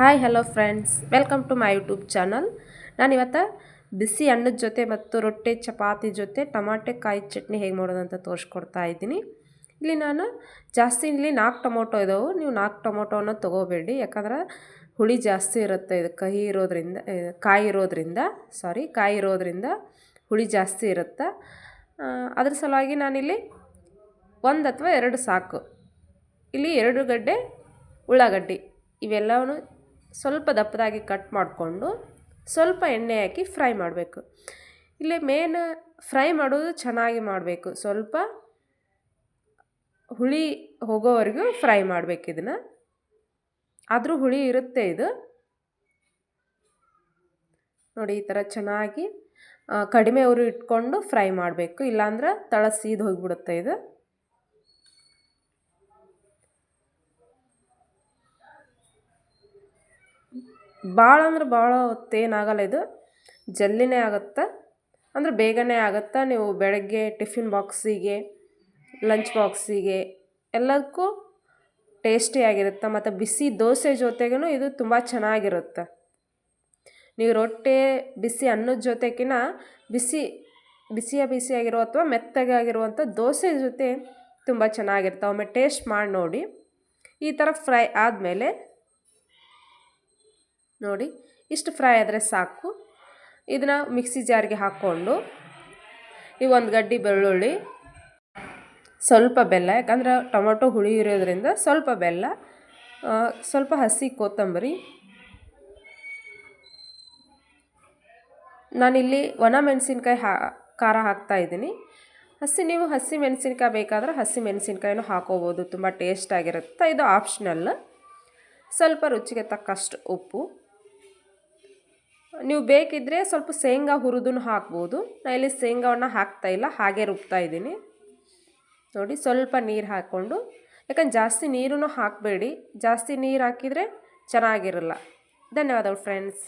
Hi, hello friends. Welcome to my YouTube channel. ನಾನಿವತ್ತು ಬಿಸಿ ಅನ್ನದ ಜೊತೆ ಮತ್ತು ರೊಟ್ಟಿ, ಚಪಾತಿ ಜೊತೆ ಟಮಾಟೆ ಕಾಯಿ ಚಟ್ನಿ ಹೇಗೆ ಮಾಡೋದು ಅಂತ ತೋರಿಸ್ಕೊಡ್ತಾ ಇದ್ದೀನಿ. ಇಲ್ಲಿ ನಾನು ಜಾಸ್ತಿ ಇಲ್ಲಿ ನಾಲ್ಕು ಟೊಮೊಟೊ ಇದಾವೆ. ನೀವು ನಾಲ್ಕು ಟೊಮೊಟೊನ ತೊಗೋಬೇಡಿ. ಯಾಕಂದ್ರೆ ಹುಳಿ ಜಾಸ್ತಿ ಇರುತ್ತೆ ಇದು ಕಹಿ ಇರೋದ್ರಿಂದ ಕಾಯಿ ಇರೋದ್ರಿಂದ ಸಾರಿ ಕಾಯಿ ಇರೋದ್ರಿಂದ ಹುಳಿ ಜಾಸ್ತಿ ಇರುತ್ತೆ. ಅದ್ರ ಸಲುವಾಗಿ ನಾನಿಲ್ಲಿ ಒಂದು ಅಥವಾ ಎರಡು ಸಾಕು. ಇಲ್ಲಿ ಎರಡು ಗಡ್ಡೆ ಉಳ್ಳಾಗಡ್ಡಿ. ಇವೆಲ್ಲವನ್ನು ಸ್ವಲ್ಪ ದಪ್ಪದಾಗಿ ಕಟ್ ಮಾಡಿಕೊಂಡು ಸ್ವಲ್ಪ ಎಣ್ಣೆ ಹಾಕಿ ಫ್ರೈ ಮಾಡಬೇಕು. ಇಲ್ಲಿ ಮೇನ್ ಫ್ರೈ ಮಾಡೋದು ಚೆನ್ನಾಗಿ ಮಾಡಬೇಕು. ಸ್ವಲ್ಪ ಹುಳಿ ಹೋಗೋವರೆಗೂ ಫ್ರೈ ಮಾಡಬೇಕು ಇದನ್ನು. ಆದರೂ ಹುಳಿ ಇರುತ್ತೆ ಇದು. ನೋಡಿ ಈ ಥರ ಚೆನ್ನಾಗಿ ಕಡಿಮೆ ಉರಿ ಇಟ್ಕೊಂಡು ಫ್ರೈ ಮಾಡಬೇಕು. ಇಲ್ಲಾಂದ್ರೆ ತಳ ಸೀದು ಹೋಗಿಬಿಡುತ್ತೆ ಇದು. ಭಾಳ ಅಂದ್ರೆ ಭಾಳ ಹೊತ್ತೇನಾಗಲ್ಲ ಇದು. ಜಲ್ದಿನೇ ಆಗುತ್ತೆ. ಅಂದರೆ ಬೇಗನೆ ಆಗುತ್ತೆ. ನೀವು ಬೆಳಗ್ಗೆ ಟಿಫಿನ್ ಬಾಕ್ಸಿಗೆ, ಲಂಚ್ ಬಾಕ್ಸಿಗೆ ಎಲ್ಲದಕ್ಕೂ ಟೇಸ್ಟಿಯಾಗಿರುತ್ತೆ ಮತ್ತು ಬಿಸಿ ದೋಸೆ ಜೊತೆಗೂ ಇದು ತುಂಬ ಚೆನ್ನಾಗಿರುತ್ತೆ. ನೀವು ರೊಟ್ಟಿ, ಬಿಸಿ ಅನ್ನದ ಜೊತೆಗಿನ ಬಿಸಿ, ಬಿಸಿಯ ಬಿಸಿಯಾಗಿರೋ ಅಥವಾ ಮೆತ್ತಗೆ ಆಗಿರುವಂಥ ದೋಸೆ ಜೊತೆ ತುಂಬ ಚೆನ್ನಾಗಿರುತ್ತೆ ಒಮ್ಮೆ ಟೇಸ್ಟ್ ಮಾಡಿ ನೋಡಿ. ಈ ಥರ ಫ್ರೈ ಆದಮೇಲೆ ನೋಡಿ, ಇಷ್ಟು ಫ್ರೈ ಆದರೆ ಸಾಕು. ಇದನ್ನು ಮಿಕ್ಸಿ ಜಾರ್ಗೆ ಹಾಕ್ಕೊಂಡು ಈ ಒಂದು ಗಡ್ಡಿ ಬೆಳ್ಳುಳ್ಳಿ, ಸ್ವಲ್ಪ ಬೆಲ್ಲ, ಯಾಕಂದ್ರೆ ಟೊಮೊಟೊ ಹುಳಿ ಇರೋದ್ರಿಂದ ಸ್ವಲ್ಪ ಬೆಲ್ಲ ಸ್ವಲ್ಪ ಹಸಿ ಕೊತ್ತಂಬರಿ. ನಾನಿಲ್ಲಿ ಒಣ ಮೆಣಸಿನ್ಕಾಯಿ ಹಾ, ಖಾರ ಹಾಕ್ತಾ ಇದ್ದೀನಿ. ಹಸಿ, ನೀವು ಹಸಿ ಮೆಣಸಿನ್ಕಾಯಿ ಬೇಕಾದರೆ ಹಸಿ ಮೆಣಸಿನ್ಕಾಯಿನೂ ಹಾಕೋಬೋದು, ತುಂಬ ಟೇಸ್ಟ್ ಆಗಿರುತ್ತೆ. ಇದು ಆಪ್ಷನಲ್. ಸ್ವಲ್ಪ ರುಚಿಗೆ ತಕ್ಕಷ್ಟು ಉಪ್ಪು. ನೀವು ಬೇಕಿದ್ದರೆ ಸ್ವಲ್ಪ ಶೇಂಗಾ ಹುರಿದೂ ಹಾಕ್ಬೋದು. ನಾನು ಇಲ್ಲಿ ಶೇಂಗಾವನ್ನು ಹಾಕ್ತಾ ಇಲ್ಲ, ಹಾಗೆ ರುಬ್ತಾ ಇದ್ದೀನಿ. ನೋಡಿ, ಸ್ವಲ್ಪ ನೀರು ಹಾಕ್ಕೊಂಡು. ಯಾಕಂದ್ರೆ ಜಾಸ್ತಿ ನೀರನ್ನು ಹಾಕಬೇಡಿ. ಜಾಸ್ತಿ ನೀರು ಹಾಕಿದರೆ ಚೆನ್ನಾಗಿರಲ್ಲ. ಧನ್ಯವಾದಗಳು ಫ್ರೆಂಡ್ಸ್